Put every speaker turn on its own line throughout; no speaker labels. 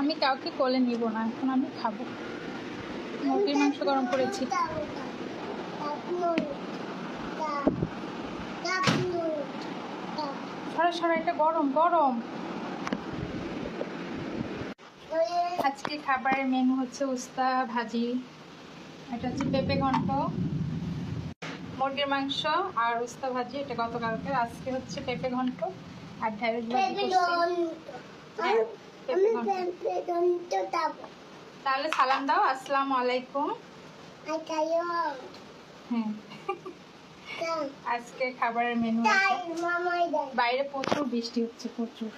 আমি কাউকে কোলে নিব না, এখন আমি খাব। মুরগির মাংস গরম করেছি। সরা সরা, এটা গরম গরম। আজকে খাবারের মেনু হচ্ছে উস্তা ভাজি। এটা হচ্ছে পেঁপে ঘন্ট, মুরগির মাংস আর উস্তা ভাজি। এটা গতকালকে। আজকে হচ্ছে পেঁপে ঘন্ট আর ঢেঁড়স ভাজি করছি। হ্যাঁ, পেঁপে ঘন্ট। তাহলে সালাম দাও আসসালামু আলাইকুম। হ্যাঁ। আজকে খাবারের মেনু বাইরে প্রচুর বৃষ্টি হচ্ছে প্রচুর।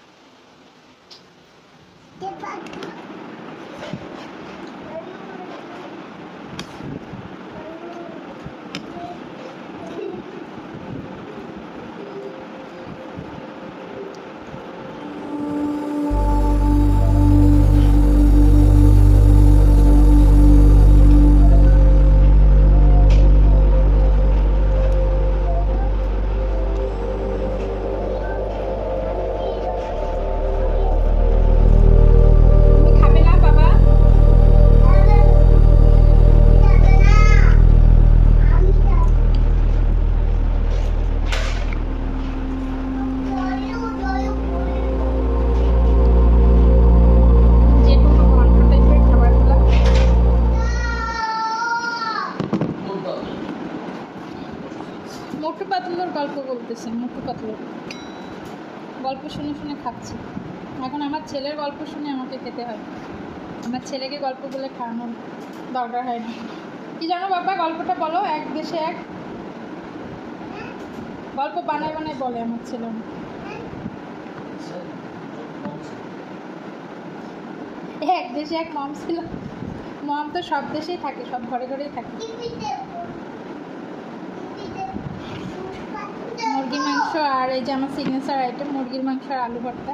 মোটু পাতলুর গল্প বলতেছেন মোটু পাতলুর গল্প শুনে শুনে খাচ্ছি। এখন আমার ছেলের গল্প শুনে আমাকে খেতে হয়। আমার ছেলেকে গল্প বলে খাওয়ানোর দরকার হয় না। কি জানো বাবা, গল্পটা বলো, এক দেশে এক গল্প বানায় বানায় বলে আমার ছেলে। এক দেশে এক মম ছিল। মম তো সব দেশেই থাকে, সব ঘরে ঘরেই থাকে। মুরগির মাংস আর এই যে আমার সিগনেচার আইটেম মুরগির মাংস আর আলু ভর্তা।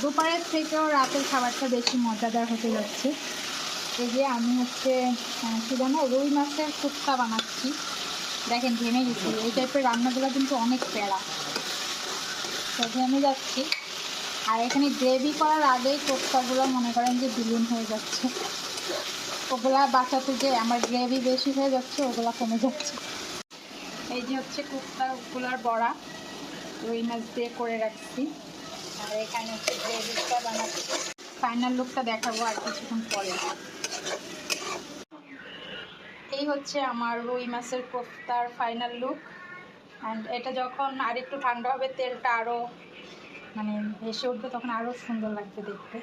দুপুরের থেকেও রাতের খাবারটা বেশি মজাদার হতে যাচ্ছে। এই যে আমি হচ্ছে কি জানো, রুই মাছের কুপ্তা বানাচ্ছি। দেখেন ঘেমে গেছি। এই টাইপের রান্নাগুলো কিন্তু অনেক প্যারা। তো ঘেমে যাচ্ছি। আর এখানে গ্রেভি করার আগেই কোপ্তাগুলো মনে করেন যে বিলীন হয়ে যাচ্ছে। ওগুলা বাঁচাতে যে আমার গ্রেভি বেশি হয়ে যাচ্ছে, ওগুলা কমে যাচ্ছে। এই যে হচ্ছে কোপ্তাগুলার বড়া, রুই মাছ দিয়ে করে রাখছি। আর এখানে হচ্ছে গ্রেভিটা বানাচ্ছি। ফাইনাল লুকটা দেখাবো আর কিছুক্ষণ পরে। এই হচ্ছে আমার রুই মাছের কোফতার ফাইনাল লুক অ্যান্ড এটা যখন আর একটু ঠান্ডা হবে, তেলটা আরও মানে ভেসে উঠবে তখন আরও সুন্দর লাগবে দেখতে।